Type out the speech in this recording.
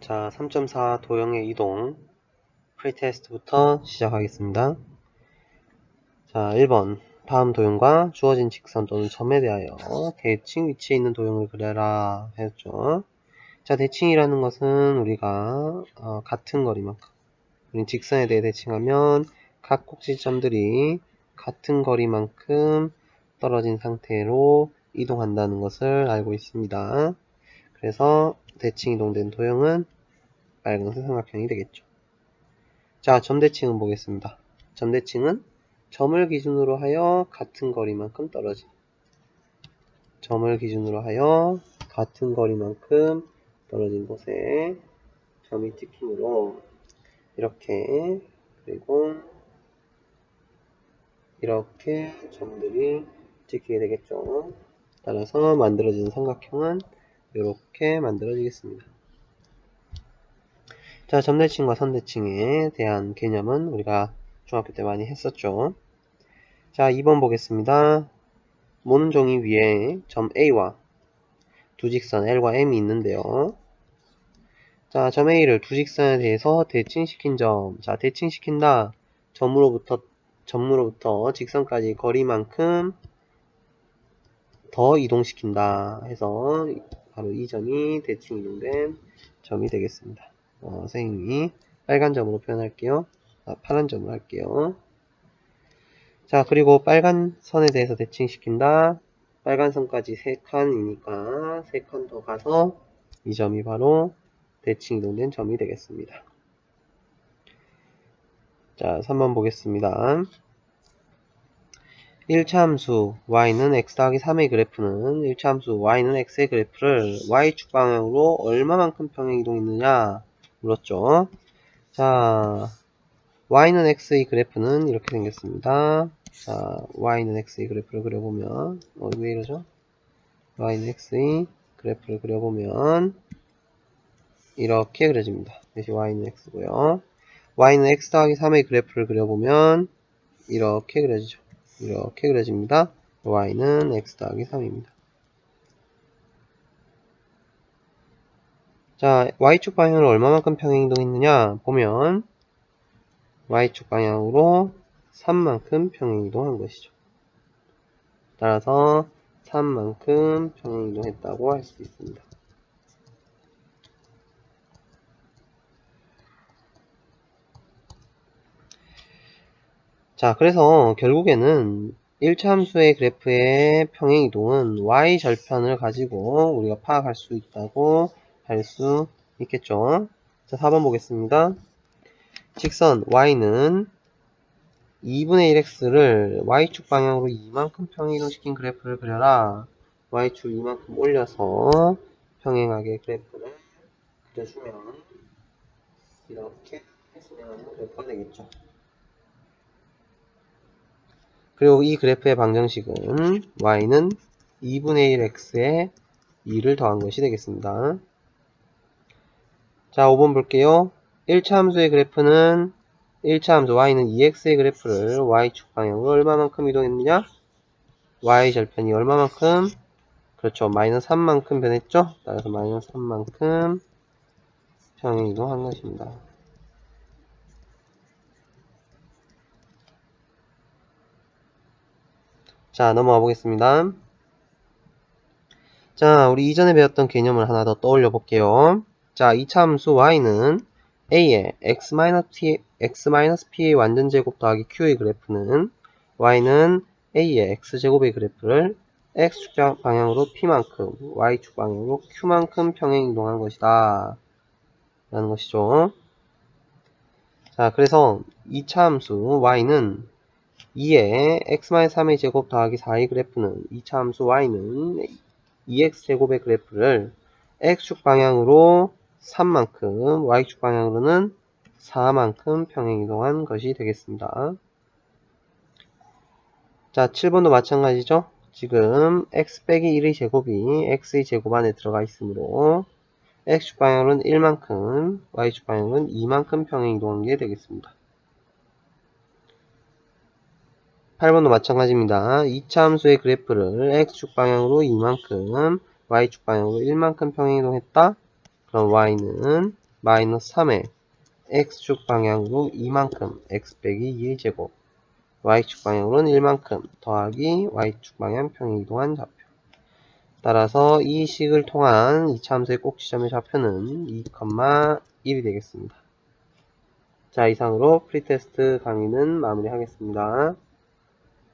자, 3.4 도형의 이동 프리테스트부터 시작하겠습니다. 자, 1번 다음 도형과 주어진 직선 또는 점에 대하여 대칭 위치에 있는 도형을 그려라 했죠. 자, 대칭이라는 것은 우리가 어, 같은 거리만큼 우리 직선에 대해 대칭하면 각 꼭지점들이 같은 거리만큼 떨어진 상태로 이동한다는 것을 알고 있습니다. 그래서 대칭 이동된 도형은 빨간색 삼각형이 되겠죠. 자, 점대칭은 보겠습니다. 점대칭은 점을 기준으로 하여 같은 거리만큼 떨어진 점을 기준으로 하여 같은 거리만큼 떨어진 곳에 점이 찍히므로 이렇게 그리고 이렇게 점들이 찍히게 되겠죠. 따라서 만들어지는 삼각형은 이렇게 만들어지겠습니다. 자, 점대칭과 선대칭에 대한 개념은 우리가 중학교 때 많이 했었죠. 자, 2번 보겠습니다. 모는 종이 위에 점 A와 두 직선 L과 M이 있는데요. 자, 점 A를 두 직선에 대해서 대칭시킨 점. 자, 대칭시킨다. 점으로부터, 점으로부터 직선까지 거리만큼 더 이동시킨다 해서 바로 이 점이 대칭 이동된 점이 되겠습니다. 어, 선생님이 빨간 점으로 표현할게요. 아, 파란 점으로 할게요. 자, 그리고 빨간 선에 대해서 대칭시킨다. 빨간 선까지 3칸이니까 3칸 더 가서 이 점이 바로 대칭 이동된 점이 되겠습니다. 자, 3번 보겠습니다. 1차 함수 y는 x 더하기 3의 그래프는 1차 함수 y는 x의 그래프를 y축 방향으로 얼마만큼 평행 이동했느냐 물었죠. 자, y는 x의 그래프는 이렇게 생겼습니다. 자, y는 x의 그래프를 그려보면 어, 왜 이러죠? y는 x의 그래프를 그려보면 이렇게 그려집니다. 다시 y는 x고요. y는 x 더하기 3의 그래프를 그려보면 이렇게 그려지죠. 이렇게 그려집니다. y는 x 더하기 3입니다. 자, y축 방향으로 얼마만큼 평행 이동했느냐 보면 y축 방향으로 3만큼 평행 이동한 것이죠. 따라서 3만큼 평행 이동했다고 할 수 있습니다. 자, 그래서 결국에는 1차 함수의 그래프의 평행 이동은 y 절편을 가지고 우리가 파악할 수 있다고 할 수 있겠죠. 자, 4번 보겠습니다. 직선 y는 2분의 1x를 y축 방향으로 이만큼 평행 이동시킨 그래프를 그려라. y축 이만큼 올려서 평행하게 그래프를 그려주면 이렇게 진행하는 그래프가 되겠죠. 그리고 이 그래프의 방정식은 y는 2분의 1x에 2를 더한 것이 되겠습니다. 자, 5번 볼게요. 1차 함수의 그래프는 1차 함수 y는 2x의 그래프를 y축 방향으로 얼마만큼 이동했느냐? y 절편이 얼마만큼? 그렇죠. 마이너스 3만큼 변했죠? 따라서 마이너스 3만큼 평행 이동한 것입니다. 자, 넘어가 보겠습니다. 자, 우리 이전에 배웠던 개념을 하나 더 떠올려 볼게요. 자, 2차 함수 y는 a의 x-p, x-p의 완전제곱 더하기 q의 그래프는 y는 a의 x제곱의 그래프를 x축 방향으로 p만큼, y축 방향으로 q만큼 평행 이동한 것이다. 라는 것이죠. 자, 그래서 2차 함수 y는 2의 x-3의 제곱 더하기 4의 그래프는 2차 함수 y는 2x제곱의 그래프를 x축 방향으로 3만큼, y축 방향으로는 4만큼 평행 이동한 것이 되겠습니다. 자, 7번도 마찬가지죠. 지금 x 빼기 1의 제곱이 x의 제곱 안에 들어가 있으므로 x축 방향으로는 1만큼, y축 방향은 2만큼 평행 이동한 게 되겠습니다. 8번도 마찬가지입니다. 2차 함수의 그래프를 x축 방향으로 2만큼, y축 방향으로 1만큼 평행 이동했다. 그럼 y는 마이너스 3에 x축 방향으로 2만큼 x 빼기 2제곱 y축 방향으로는 1만큼 더하기 y축 방향 평행이동한 좌표 따라서 이 식을 통한 이차함수의 꼭지점의 좌표는 2,1이 되겠습니다. 자 이상으로 프리테스트 강의는 마무리하겠습니다.